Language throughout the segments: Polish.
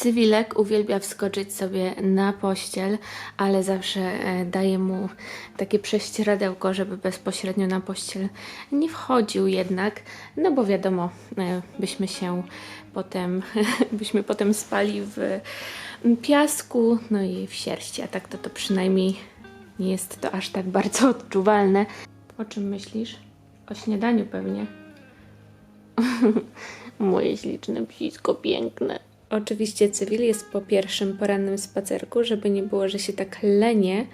Cywilek uwielbia wskoczyć sobie na pościel, ale zawsze e, daje mu takie prześcieradełko, żeby bezpośrednio na pościel nie wchodził jednak, no bo wiadomo, e, byśmy się potem, byśmy potem spali w piasku, no i w sierści, a tak to, to przynajmniej nie jest to aż tak bardzo odczuwalne. O czym myślisz? O śniadaniu pewnie. Moje śliczne psisko piękne. Oczywiście cywil jest po pierwszym porannym spacerku, żeby nie było, że się tak lenie.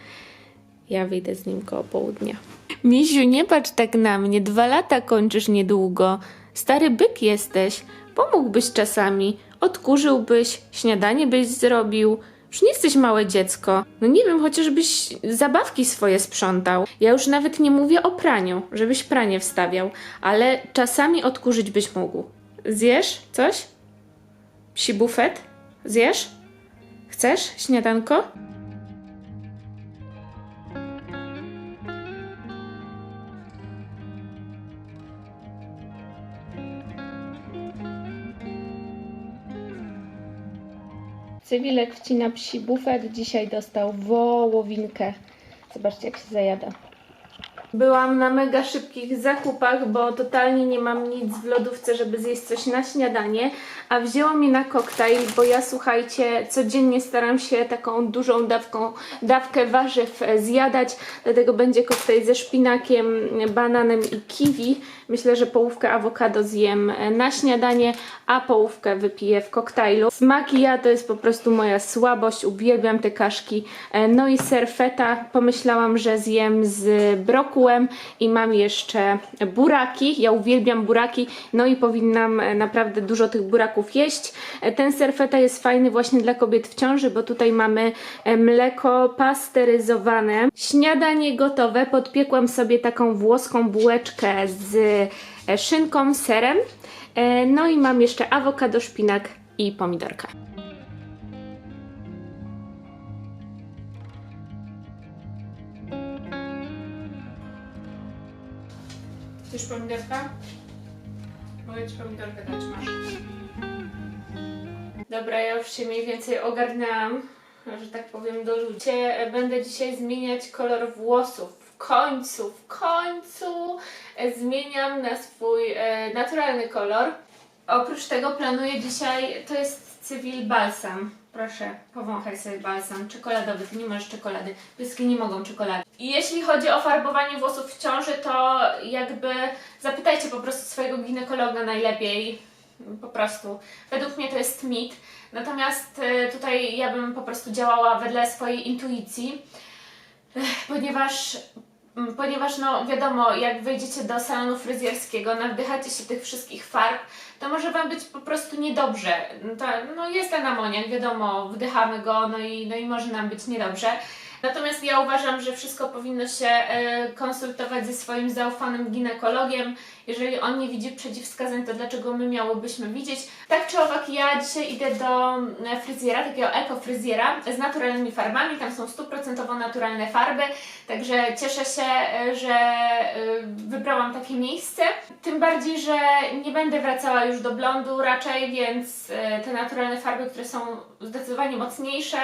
Ja wyjdę z nim koło południa. Misiu, nie patrz tak na mnie. Dwa lata kończysz niedługo. Stary byk jesteś. Pomógłbyś czasami. Odkurzyłbyś, śniadanie byś zrobił. Już nie jesteś małe dziecko. No nie wiem, chociażbyś zabawki swoje sprzątał. Ja już nawet nie mówię o praniu, żebyś pranie wstawiał, ale czasami odkurzyć byś mógł. Zjesz coś? Psi bufet? Zjesz? Chcesz śniadanko? Cywilek wcina psi bufet. Dzisiaj dostał wołowinkę. Zobaczcie, jak się zajada. Byłam na mega szybkich zakupach, bo totalnie nie mam nic w lodówce, żeby zjeść coś na śniadanie, a wzięłam je na koktajl, bo ja słuchajcie, codziennie staram się taką dużą dawką, dawkę warzyw zjadać, dlatego będzie koktajl ze szpinakiem, bananem i kiwi. Myślę, że połówkę awokado zjem na śniadanie, a połówkę wypiję w koktajlu. Smaki ja to jest po prostu moja słabość, uwielbiam te kaszki. E, No i serfeta pomyślałam, że zjem z i mam jeszcze buraki. Ja uwielbiam buraki, no i powinnam e, naprawdę dużo tych buraków jeść. E, Ten serfeta jest fajny właśnie dla kobiet w ciąży, bo tutaj mamy e, mleko pasteryzowane. Śniadanie gotowe. Podpiekłam sobie taką włoską bułeczkę z szynką, serem. No i mam jeszcze awokado, szpinak i pomidorka. Pomidorka? Mogę ci pomidorkę dać, masz. Dobra, ja już się mniej więcej ogarnęłam, że tak powiem, do ludzi. Będę dzisiaj zmieniać kolor włosów. W końcu, w końcu zmieniam na swój e, naturalny kolor. Oprócz tego planuję dzisiaj, to jest cywil balsam. Proszę, powąchaj sobie balsam czekoladowy. Ty nie masz czekolady. Pieski nie mogą czekolady. I jeśli chodzi o farbowanie włosów w ciąży, to jakby zapytajcie po prostu swojego ginekologa najlepiej. Po prostu. Według mnie to jest mit. Natomiast e, tutaj ja bym po prostu działała wedle swojej intuicji, ponieważ Ponieważ no wiadomo, jak wejdziecie do salonu fryzjerskiego, nawdychacie się tych wszystkich farb, to może Wam być po prostu niedobrze. No To, no jest ten amoniak, wiadomo, wdychamy go, no i, no i może nam być niedobrze. Natomiast ja uważam, że wszystko powinno się e, konsultować ze swoim zaufanym ginekologiem. Jeżeli on nie widzi przeciwwskazań, to dlaczego my miałobyśmy widzieć? Tak czy owak, ja dzisiaj idę do e, fryzjera, takiego ekofryzjera z naturalnymi farbami. Tam są stuprocentowo naturalne farby, także cieszę się, e, że wybrałam takie miejsce. Tym bardziej, że nie będę wracała już do blondu raczej, więc te naturalne farby, które są zdecydowanie mocniejsze,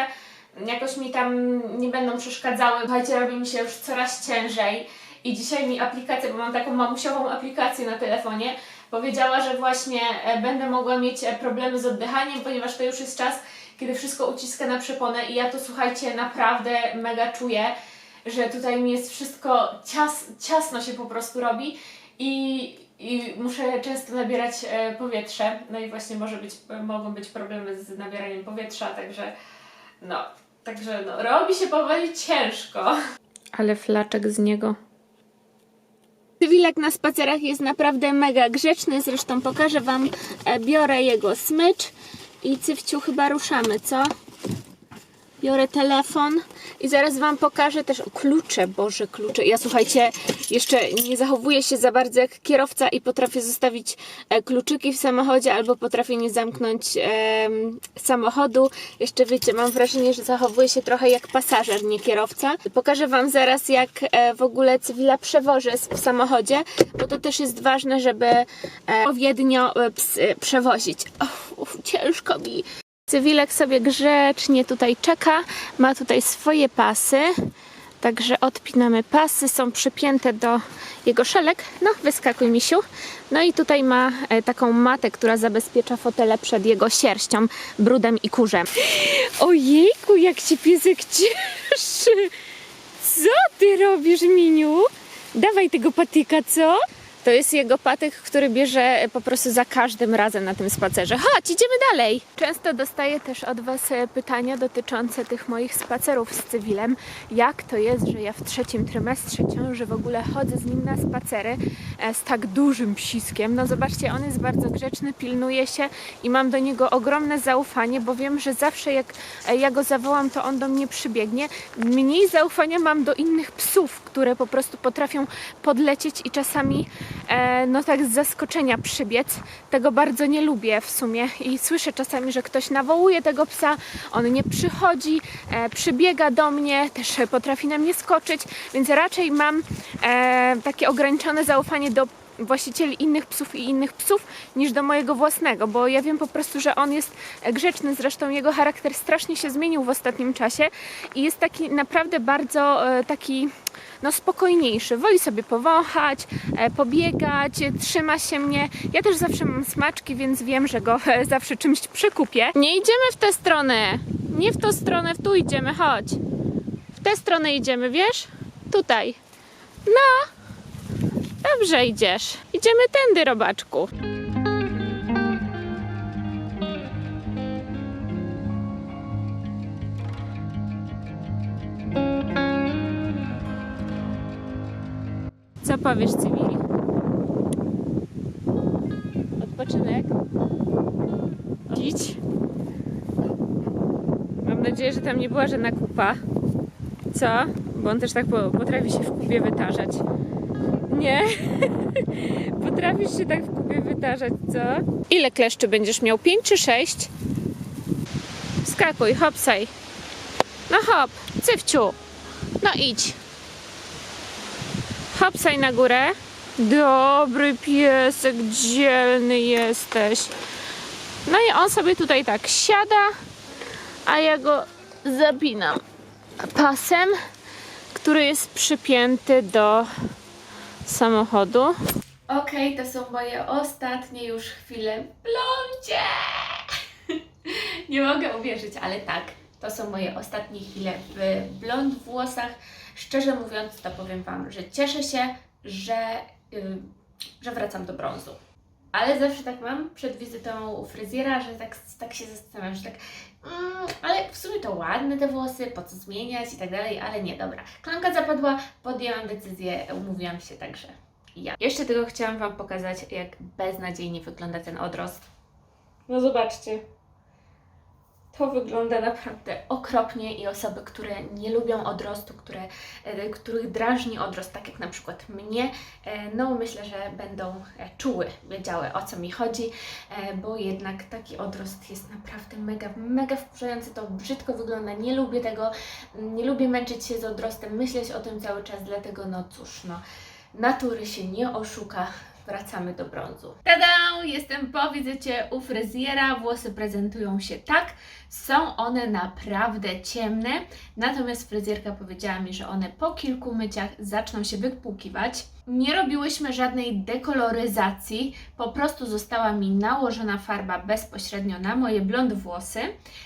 jakoś mi tam nie będą przeszkadzały. Słuchajcie, robi mi się już coraz ciężej i dzisiaj mi aplikacja, bo mam taką mamusiową aplikację na telefonie, powiedziała, że właśnie e, będę mogła mieć e, problemy z oddychaniem, ponieważ to już jest czas, kiedy wszystko uciska na przeponę i ja to słuchajcie, naprawdę mega czuję, że tutaj mi jest wszystko cias, ciasno się po prostu robi i, i muszę często nabierać e, powietrze. No i właśnie może być, mogą być problemy z nabieraniem powietrza, także no, także no, robi się powoli ciężko. Ale flaczek z niego. Cywilek na spacerach jest naprawdę mega grzeczny, zresztą pokażę Wam, e, biorę jego smycz i Cywciu chyba ruszamy, co? Biorę telefon i zaraz Wam pokażę też o klucze, Boże, klucze. Ja słuchajcie, jeszcze nie zachowuję się za bardzo jak kierowca i potrafię zostawić e, kluczyki w samochodzie albo potrafię nie zamknąć samochodu. Jeszcze wiecie, mam wrażenie, że zachowuję się trochę jak pasażer, nie kierowca. Pokażę Wam zaraz, jak e, w ogóle cywila przewożę w samochodzie, bo to też jest ważne, żeby e, odpowiednio psy przewozić. Ciężko mi. Cywilek sobie grzecznie tutaj czeka, ma tutaj swoje pasy. Także odpinamy pasy, są przypięte do jego szelek. No, wyskakuj misiu. No i tutaj ma e, taką matę, która zabezpiecza fotele przed jego sierścią, brudem i kurzem. Ojejku, jak się piesek cieszy! Co ty robisz, Miniu? Dawaj tego patyka, co? To jest jego patyk, który bierze po prostu za każdym razem na tym spacerze. Chodź, idziemy dalej. Często dostaję też od Was e, pytania dotyczące tych moich spacerów z cywilem. Jak to jest, że ja w trzecim trymestrze ciąży w ogóle chodzę z nim na spacery e, z tak dużym psiskiem. No zobaczcie, on jest bardzo grzeczny, pilnuje się i mam do niego ogromne zaufanie, bo wiem, że zawsze jak e, ja go zawołam, to on do mnie przybiegnie. Mniej zaufania mam do innych psów, które po prostu potrafią podlecieć i czasami e, no tak z zaskoczenia przybiec. Tego bardzo nie lubię w sumie i słyszę czasami, że ktoś nawołuje tego psa, on nie przychodzi, e, przybiega do mnie, też potrafi na mnie skoczyć, więc raczej mam e, takie ograniczone zaufanie do właścicieli innych psów i innych psów niż do mojego własnego, bo ja wiem po prostu, że on jest grzeczny, zresztą jego charakter strasznie się zmienił w ostatnim czasie i jest taki naprawdę bardzo e, taki no spokojniejszy, woli sobie powąchać, e, pobiegać, trzyma się mnie. Ja też zawsze mam smaczki, więc wiem, że go e, zawsze czymś przekupię. Nie idziemy w tę stronę, nie w tą stronę, w tu idziemy, chodź. W tę stronę idziemy, wiesz? Tutaj. No, dobrze idziesz. Idziemy tędy, robaczku. Co powiesz, Cywili? Odpoczynek? Idź. Mam nadzieję, że tam nie była żadna kupa. Co? Bo on też tak po- potrafi się w kubie wytarzać. Nie? Potrafisz się tak w kubie wytarzać, co? Ile kleszczy będziesz miał? Pięć czy sześć? Skakuj, hopsaj. No hop, cyfciu. No idź. Hopsaj na górę. Dobry piesek, dzielny jesteś. No i on sobie tutaj tak siada, a ja go zapinam pasem, który jest przypięty do samochodu. Okej, to są moje ostatnie już chwile w blondzie. Nie mogę uwierzyć, ale tak, to są moje ostatnie chwile w blond włosach. Szczerze mówiąc, to powiem Wam, że cieszę się, że, y, że wracam do brązu. Ale zawsze tak mam przed wizytą u fryzjera, że tak, tak się zastanawiam, że tak, mm, ale w sumie to ładne te włosy, po co zmieniać i tak dalej, ale nie, dobra. Klamka zapadła, podjęłam decyzję, umówiłam się także ja. Jeszcze tylko chciałam Wam pokazać, jak beznadziejnie wygląda ten odrost. No zobaczcie. To wygląda naprawdę okropnie i osoby, które nie lubią odrostu, które, e, których drażni odrost, tak jak na przykład mnie, e, no myślę, że będą e, czuły, wiedziały o co mi chodzi, bo jednak taki odrost jest naprawdę mega, mega wkurzający, to brzydko wygląda, nie lubię tego, nie lubię męczyć się z odrostem, myśleć o tym cały czas, dlatego no cóż, no natury się nie oszuka. Wracamy do brązu. Tada! Jestem po wizycie u fryzjera. Włosy prezentują się tak. Są one naprawdę ciemne, natomiast fryzjerka powiedziała mi, że one po kilku myciach zaczną się wypłukiwać. Nie robiłyśmy żadnej dekoloryzacji, po prostu została mi nałożona farba bezpośrednio na moje blond włosy.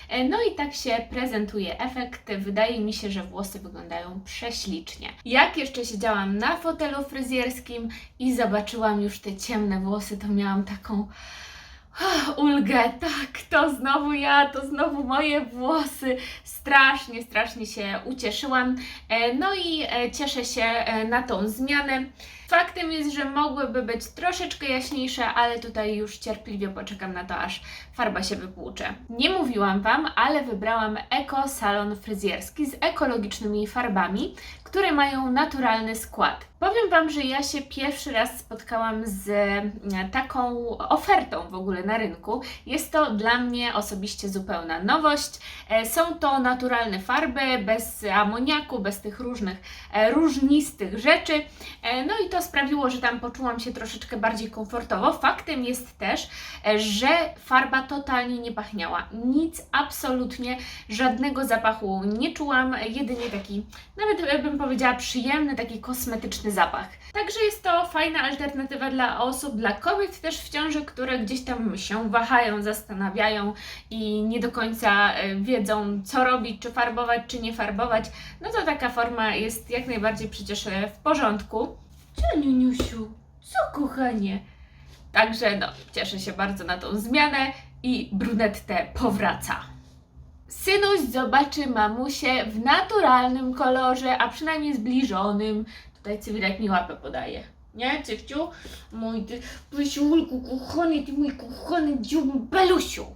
E, No i tak się prezentuje efekt. Wydaje mi się, że włosy wyglądają prześlicznie. Jak jeszcze siedziałam na fotelu fryzjerskim i zobaczyłam już te ciemne włosy, to miałam taką ulgę, tak, to znowu ja, to znowu moje włosy. Strasznie, strasznie się ucieszyłam. E, No i e, cieszę się e, na tą zmianę. Faktem jest, że mogłyby być troszeczkę jaśniejsze, ale tutaj już cierpliwie poczekam na to, aż farba się wypłucze. Nie mówiłam Wam, ale wybrałam Eko Salon Fryzjerski z ekologicznymi farbami, które mają naturalny skład. Powiem Wam, że ja się pierwszy raz spotkałam z e, taką ofertą w ogóle na rynku. Jest to dla mnie osobiście zupełna nowość. E, Są to naturalne farby, bez amoniaku, bez tych różnych e, różnistych rzeczy. No i to sprawiło, że tam poczułam się troszeczkę bardziej komfortowo. Faktem jest też, że farba totalnie nie pachniała. Nic, absolutnie żadnego zapachu nie czułam, jedynie taki, nawet bym powiedziała, przyjemny, taki kosmetyczny zapach. Także jest to fajna alternatywa dla osób, dla kobiet też w ciąży, które gdzieś tam się wahają, zastanawiają i nie do końca e, wiedzą, co robić, czy farbować, czy nie farbować. No to taka forma jest jak najbardziej przecież e, w porządku. Co, Niuniusiu? Co, kochanie? Także no, cieszę się bardzo na tą zmianę i brunetę powraca. Synuś zobaczy mamusię w naturalnym kolorze, a przynajmniej zbliżonym. Tutaj Cywilek mi łapę podaje. Nie, Cywciu? Mój ty, Pysiulku, kochany, ty mój kochany dziób Belusiu.